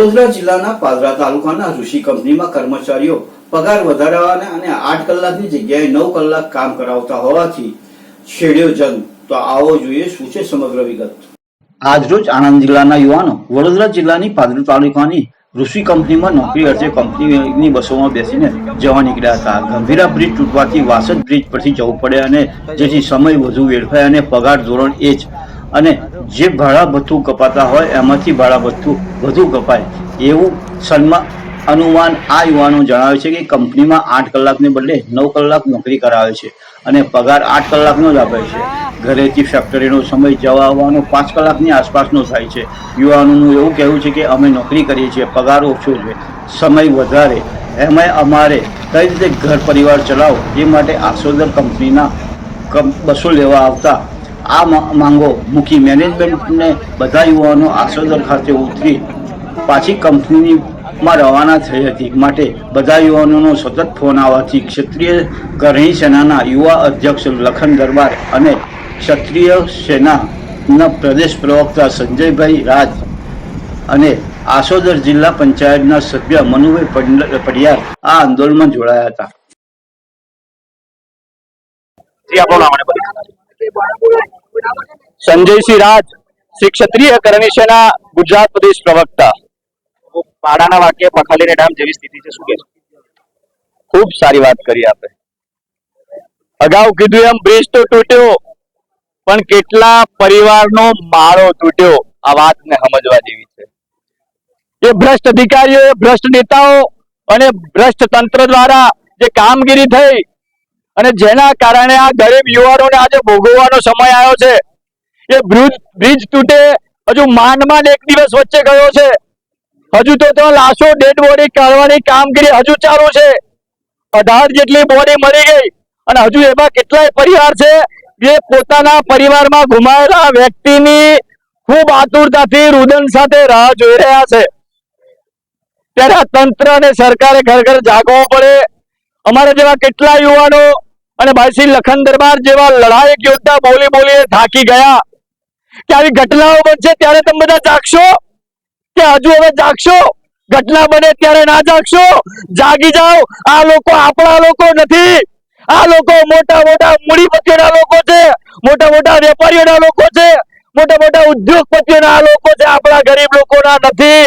વડોદરા જિલ્લાના પાદરા તાલુકાના ઋષિ કંપનીમાં કર્મચારીઓ પગાર વધારવાના અને આઠ કલાકની જગ્યાએ નવ કલાક કામ કરાવતા હોવાથી છેડ્યો જંગ. તો આવો જોઈએ શું છે સમગ્ર વિગત. આજરોજ આણંદ જિલ્લાના યુવાનો વડોદરા જિલ્લાની પાદરા તાલુકાની ઋષિ કંપનીમાં નોકરી અર્થે કંપનીની બસોમાં બેસીને જવા નીકળ્યા હતા. ગંભીરા બ્રિજ તૂટવાથી વાસદ બ્રિજ પરથી જવું પડે અને જેથી સમય વધુ વેડફાય અને પગાર ધોરણ એ જ અને જે ભાડા ભથ્થું કપાતા હોય, એમાંથી ભાડા ભથ્થું વધુ કપાય. એવું સન્માન અનુમાન આ યુવાનો જણાવે છે કે કંપનીમાં આઠ કલાકને બદલે નવ કલાક નોકરી કરાવે છે અને પગાર આઠ કલાકનો જ આપે છે. ઘરેથી ફેક્ટરીનો સમય જવા આવવાનો પાંચ કલાકની આસપાસનો થાય છે. યુવાનોનું એવું કહેવું છે કે અમે નોકરી કરીએ છીએ, પગાર ઓછો છે, સમય વધારે. એમાંય અમારે કઈ રીતે ઘર પરિવાર ચલાવો? એ માટે આસોદર કંપનીના બસો લેવા આવતા આ માંગો. મૂકી મેનેજમેન્ટને બધા યુવાનો આસોદર ખાતે ઉતરી પાછી કંપનીમાં રવાના થઈ હતી. માટે બધા યુવાનોનો સતત ફોન આવવાથી ક્ષત્રિય કરણી સેનાના યુવા અધ્યક્ષ લખન દરબાર અને ક્ષત્રિય સેનાના પ્રદેશ પ્રવક્તા સંજયભાઈ રાજ અને આસોદર જિલ્લા પંચાયતના સભ્ય મનુભાઈ પંડ- પડિયાર આ આંદોલનમાં જોડાયા હતા. સંજયસિંહ રાજ શ્રી ક્ષત્રિય કરણી ગુજરાત પ્રદેશ પ્રવક્તા. પાડાના વાક્ય પખાલીને ડામ જેવી સ્થિતિ છે. શું કે ખૂબ સારી વાત કરી આપે. અગાઉ કીધું એમ બ્રિજ તો તૂટ્યો, પણ કેટલા પરિવારનો માળો તૂટ્યો? આ વાતને સમજવા જેવી છે. એ ભ્રષ્ટ અધિકારીઓ ભ્રષ્ટ નેતાઓ અને ભ્રષ્ટ તંત્ર દ્વારા જે કામગીરી થઈ અને જેના કારણે આ ગરીબ યુવાનોને આજે ભોગવવાનો સમય આવ્યો છે. એ બ્રિજ બ્રિજ તૂટે, હજુ માંડ માંડ એક દિવસ વચ્ચે ગયો છે. હજુ તો ત્યાં લાશો, ડેડ બોડી કાઢવાની કામગીરી હજુ ચાલુ છે. અઢાર જેટલી બોડી મળી ગઈ અને હજુ એમાં કેટલાય પરિવાર છે? જે પોતાના પરિવારમાં ગુમાયેલા વ્યક્તિની ખૂબ આતુરતાથી રુદન સાથે રાહ જોઈ રહ્યા છે. ત્યારે આ તંત્ર અને સરકારે ઘર ઘર જાગવું પડે. અમારા જેવા કેટલા યુવાનો અને ભાઈશ્રી લખન દરબાર જેવા લડાયક યોદ્ધા બોલી બોલીને થાકી ગયા. કે આવી ઘટનાઓ બનશે ત્યારે તમે બધા જાગશો? કે હજુ હવે જાગશો? ઘટના બને ત્યારે ના જાગશો? જાગી જાઓ. આ લોકો આપણા લોકો નથી. આ લોકો મોટા મોટા મૂડીપતિઓના લોકો છે. મોટા મોટા વેપારીઓના લોકો છે. મોટા મોટા ઉદ્યોગપતિઓના લોકો છે. આપણા ગરીબ લોકોના નથી.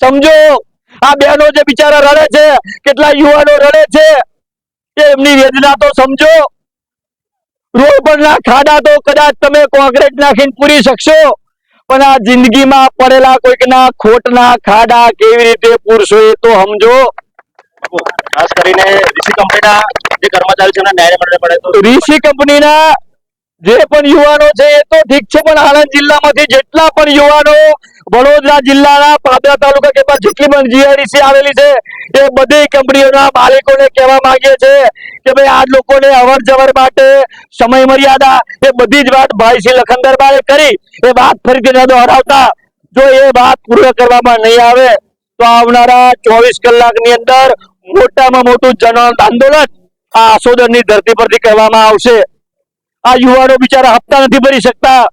સમજો? આ બહેનો જે બિચારા રડે છે, કેટલા યુવાનો રડે છે. એમની વેદના તો સમજો. રોડ પરના ખાડા તો કદાચ તમે કોન્ક્રીટ નાખીને પૂરી શકશો પણ આ જિંદગીમાં પડેલા કોઈકના ખોટના ખાડા કેવી રીતે પૂરશો એ તો સમજો. ખાસ કરીને ઋષિ કંપનીના જે કર્મચારી છે એમને ન્યાય મળે પડે તો ઋષિ કંપનીના જે પણ યુવાનો છે એ તો ઠીક છે, પણ આણંદ જિલ્લામાંથી જેટલા પણ યુવાનો વડોદરા જિલ્લાના પાદરા તાલુકા કે જેટલી પણ જીઆઈડીસી આવેલી છે, એ બધી કંપનીઓના માલિકોને કહેવા માંગીએ છે કે ભાઈ આ લોકોને અવર જવર માટે સમય મર્યાદા, એ બધી જ વાત ભાઈ શ્રી લખનદરબારે કરી, એ વાત ફરીથી ન દોહરાવતા જો એ વાત પૂર્ણ કરવામાં નહીં આવે, તો આવનારા ચોવીસ કલાકની અંદર મોટામાં મોટું જન આંદોલન આ આસોદરની ધરતી પરથી કરવામાં આવશે. આ યુવાનો બિચારા હપ્તા નથી ભરી શકતા.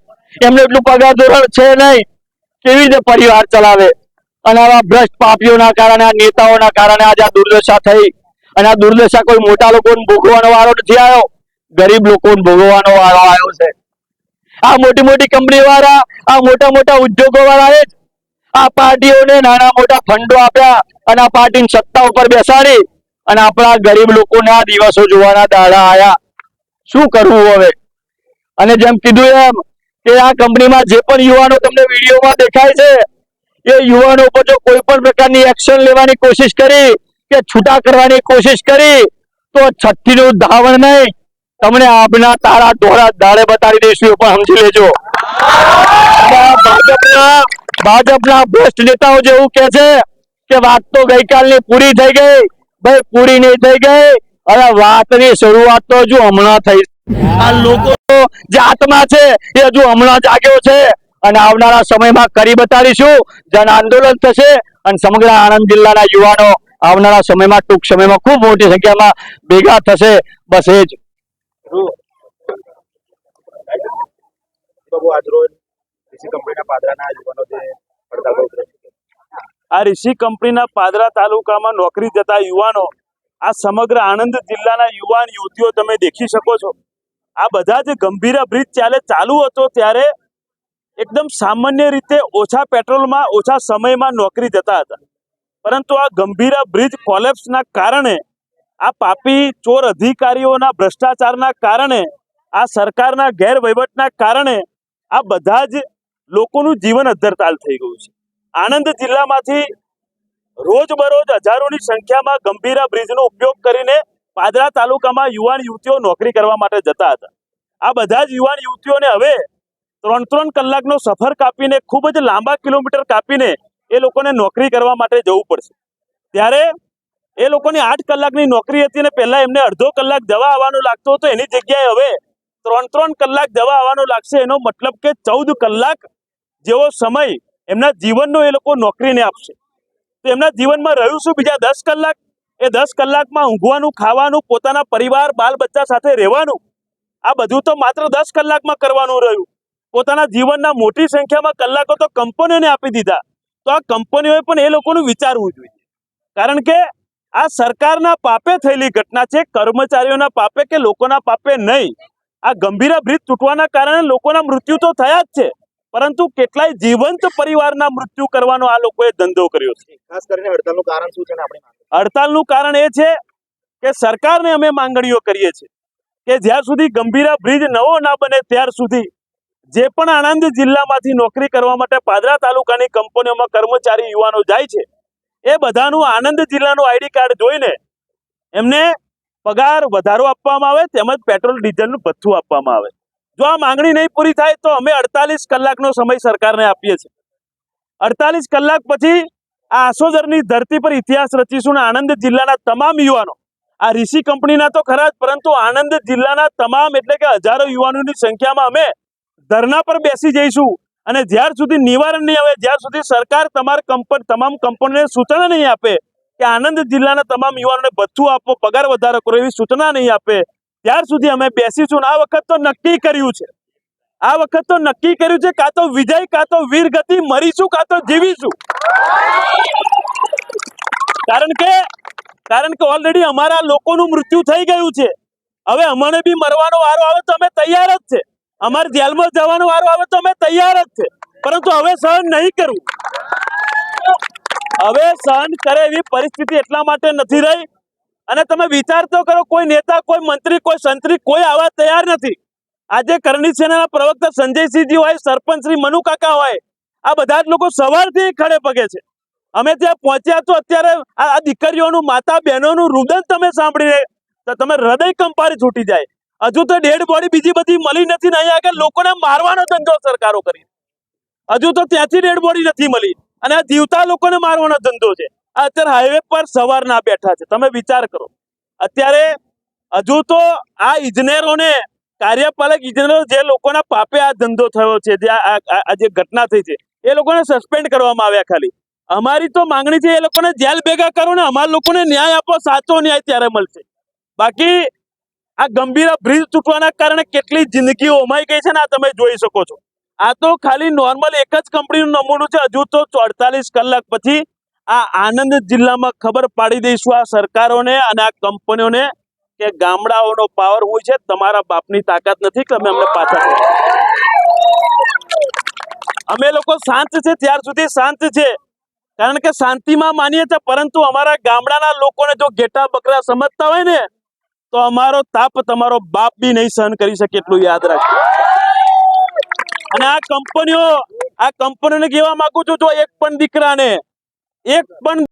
એમને એટલું પગાર ધોરણ છે નહીં. કેવી રીતે પરિવાર ચલાવે? અને આવા ભ્રષ્ટ પાપીઓના કારણે, આ નેતાઓના કારણે આજે આ દુર્દશા થઈ. અને આ દુર્દશા કોઈ મોટા લોકોને ભોગવાનો વારો નથી આવ્યો. ગરીબ લોકોને ભોગવવાનો વારો આવ્યો છે. આ મોટી મોટી કંપની વાળા આ મોટા મોટા ઉદ્યોગો વાળાએ જ આ પાર્ટીઓને નાના મોટા ફંડો આપ્યા અને આ પાર્ટીની સત્તા ઉપર બેસાડી અને આપણા ગરીબ લોકોને દિવસો જોવાના દાડા આયા. શું કરવું હવે? અને જેમ કીધું એમ કે આ કંપનીમાં જે પણ યુવાનો તમને વિડીયોમાં દેખાય છે, એ યુવાનો ઉપર જો કોઈ પણ પ્રકારની એક્શન લેવાની કોશિશ કરી કે છૂટા કરવાની કોશિશ કરી, તો છઠ્ઠી નું ધાવણ નહીં. તમને આપના તારા દોરા દાડે બતાવી દઈશું, એ પણ સમજી લેજો. ભાજપના ભાજપના ભ્રષ્ટ નેતાઓ જેવું કે છે કે વાત તો ગઈકાલની પૂરી થઈ ગઈ, ભાઈ પૂરી નહીં થઈ ગઈ. અરે વાતની શરૂઆત તો હજુ હમણાં થઈ. આ લોકો જે આત્મા છે એ હજુ હમણાં જાગ્યો છે. અને આવનારા સમયમાં કરી બતાડીશું. જન આંદોલન થશે અને સમગ્ર આણંદ જિલ્લાના યુવાનો આવનારા સમયમાં ટૂંક સમયમાં ખૂબ મોટી સંખ્યામાં ભેગા થશે. બસ એ જ. આ ઋષિ કંપનીના પાદરા તાલુકામાં નોકરી જતા યુવાનો, આ સમગ્ર આણંદ જિલ્લાના યુવાન યુવતીઓ તમે દેખી શકો છો. આ બધા જ ગંભીરા બ્રિજ ચાલે ચાલુ હતો ત્યારે એકદમ સામાન્ય રીતે ઓછા પેટ્રોલમાં, ઓછા સમયમાં નોકરી જતા હતા. પરંતુ આ ગંભીરા બ્રિજ કોલેપ્સના કારણે, આ પાપી ચોર અધિકારીઓના ભ્રષ્ટાચારના કારણે, આ સરકારના ગેરવહીવટના કારણે આ બધા જ લોકોનું જીવન અદ્ધરતાલ થઈ ગયું છે. આણંદ જિલ્લામાંથી રોજબરોજ હજારોની સંખ્યામાં ગંભીરા બ્રિજનો ઉપયોગ કરીને પાદરા તાલુકામાં યુવાન યુવતીઓ નોકરી કરવા માટે જતા હતા. આ બધા જ યુવાન યુવતીઓને હવે ત્રણ ત્રણ કલાકનો સફર કાપીને, ખૂબ જ લાંબા કિલોમીટર કાપીને એ લોકોને નોકરી કરવા માટે જવું પડશે. ત્યારે એ લોકોની આઠ કલાકની નોકરી હતી અને પહેલા એમને અડધો કલાક જવા આવવાનું લાગતો હતો. એની જગ્યાએ હવે ત્રણ ત્રણ કલાક જવા આવવાનું લાગશે. એનો મતલબ કે ચૌદ કલાક જેવો સમય એમના જીવનનો એ લોકો નોકરીને આપશે. તો એમના જીવનમાં રહ્યું શું? બીજા દસ કલાક એ દસ કલાકમાં ઊંઘવાનું, ખાવાનું, પોતાના પરિવાર બાલ બચ્ચા સાથે રહેવાનું, આ બધું તો માત્ર દસ કલાકમાં કરવાનું રહ્યું. પોતાના જીવનના મોટી સંખ્યામાં કલાકો તો કંપનીઓને આપી દીધા. તો આ કંપનીઓએ પણ એ લોકોનું વિચારવું જોઈએ. કારણ કે આ સરકારના પાપે થયેલી ઘટના છે, કર્મચારીઓના પાપે કે લોકોના પાપે નહીં. આ ગંભીર બ્રિજ તૂટવાના કારણે લોકોના મૃત્યુ તો થયા જ છે. પરંતુ કેટલાય જીવંત પરિવારના મૃત્યુ કરવાનો આ લોકોએ ધંધો કર્યો છે. ખાસ કરીને હડતાલનું કારણ શું છે આપણે હડતાલનું કારણ એ છે કે સરકારને અમે માંગણીઓ કરીએ છીએ કે જ્યાં સુધી ગંભીરા બ્રિજ નવો ના બને ત્યાર સુધી જે પણ આણંદ જિલ્લામાંથી નોકરી કરવા માટે પાદરા તાલુકાની કંપનીઓમાં કર્મચારી યુવાનો જાય છે એ બધાનું આણંદ જિલ્લાનું આઈડી કાર્ડ જોઈને એમને પગાર વધારો આપવામાં આવે તેમજ પેટ્રોલ ડીઝલનું ભથ્થું આપવામાં આવે. જો આ માંગણી નહીં પૂરી થાય તો અમે અડતાલીસ કલાકનો સમય સરકારને આપીએ છીએ. અડતાલીસ કલાક પછી આ આસોદરની ધરતી પર ઇતિહાસ રચીશું અને આણંદ જિલ્લાના તમામ યુવાનો. આ ઋષિ કંપનીના તો ખરા જ, પરંતુ આણંદ જિલ્લાના તમામ એટલે કે હજારો યુવાનોની સંખ્યામાં અમે ધરના પર બેસી જઈશું. અને જ્યાર સુધી નિવારણ નહીં આવે, જ્યાર સુધી સરકાર તમારા કંપન, તમામ કંપનીને સૂચના નહીં આપે કે આણંદ જિલ્લાના તમામ યુવાનોને ભથ્થું આપો પગાર વધારો કરો એવી સૂચના નહીં આપે ત્યાર સુધી અમે બેસીશું આ વખત તો નક્કી કર્યું છે. આ વખત તો નક્કી કર્યું છે કાં તો વિજય, કાં તો વીરગતિ મરીશું કાં તો જીવીશું. કારણ કે કારણ કે ઓલરેડી અમારા લોકોનું મૃત્યુ થઈ ગયું છે. હવે અમને બી મરવાનો વારો આવે તો અમે તૈયાર જ છે. અમારે જેલમાં જવાનો વારો આવે તો અમે તૈયાર જ છે. પરંતુ હવે સહન નહીં કરવું હવે સહન કરે એવી પરિસ્થિતિ એટલા માટે નથી રહી અને તમે વિચાર તો કરો, કોઈ નેતા, કોઈ મંત્રી, કોઈ સંત્રી, કોઈ આવા તૈયાર નથી. આજે કરણી સેનાના પ્રવક્તા સંજયસિંહજી હોય, સરપંચ શ્રી મનુ કાકા હોય, આ બધા જ લોકો સવારથી ખડે પગે છે. અમે ત્યાં પહોંચ્યા તો અત્યારે આ દીકરીઓનું માતા બહેનોનું રુદન તમે સાંભળીને તો તમે હૃદય કંપારી છૂટી જાય. હજુ તો ડેડ બોડી બીજી બધી મળી નથી ને અહીંયા આગળ લોકોને મારવાનો ધંધો સરકારો કરી. હજુ તો ત્યાંથી ડેડ બોડી નથી મળી. અને આ જીવતા લોકોને મારવાનો ધંધો છે. અત્યારે હાઈવે પર સવારના બેઠા છે. તમે વિચાર કરો. અત્યારે હજુ તો આ ઇજનેરોને કાર્યપાલક ઇજનેરો જે લોકોના પાપે આ ધંધો થયો છે, જે આ- જે ઘટના થઈ છે, એ લોકોને સસ્પેન્ડ કરવામાં આવ્યા ખાલી. અમારી તો માંગણી છે એ લોકોને જેલ ભેગા કરો ને અમારા લોકોને ન્યાય આપો, સાચો ન્યાય ત્યારે મળશે. બાકી આ ગંભીર બ્રિજ તૂટવાના કારણે કેટલી જિંદગીઓ હોમાઈ ગઈ છે ને આ તમે જોઈ શકો છો. આ તો ખાલી નોર્મલ એક જ કંપનીનું નમૂનું છે, હજુ તો ચોડતાલીસ કલાક પછી આ આનંદ જિલ્લામાં ખબર પાડી દઈશું આ સરકારોને અને આ કંપનીઓને કે ગામડાઓનો પાવર હોય છે, તમારા બાપની તાકાત નથી કે અમે અમને પાછા અમે લોકો શાંત છે, ત્યાર સુધી શાંત છે. કારણ કે શાંતિમાં માનીએ છીએ, પરંતુ અમારા ગામડાના લોકોને જો ઘેટા બકરા સમજતા હોય ને, તો અમારો તાપ તમારો બાપ બી નહીં સહન કરી શકે એટલું યાદ રાખજો. અને આ કંપનીઓ, આ કંપનીઓને કહેવા માંગુ છું, જો એક પણ દીકરાને એક પણ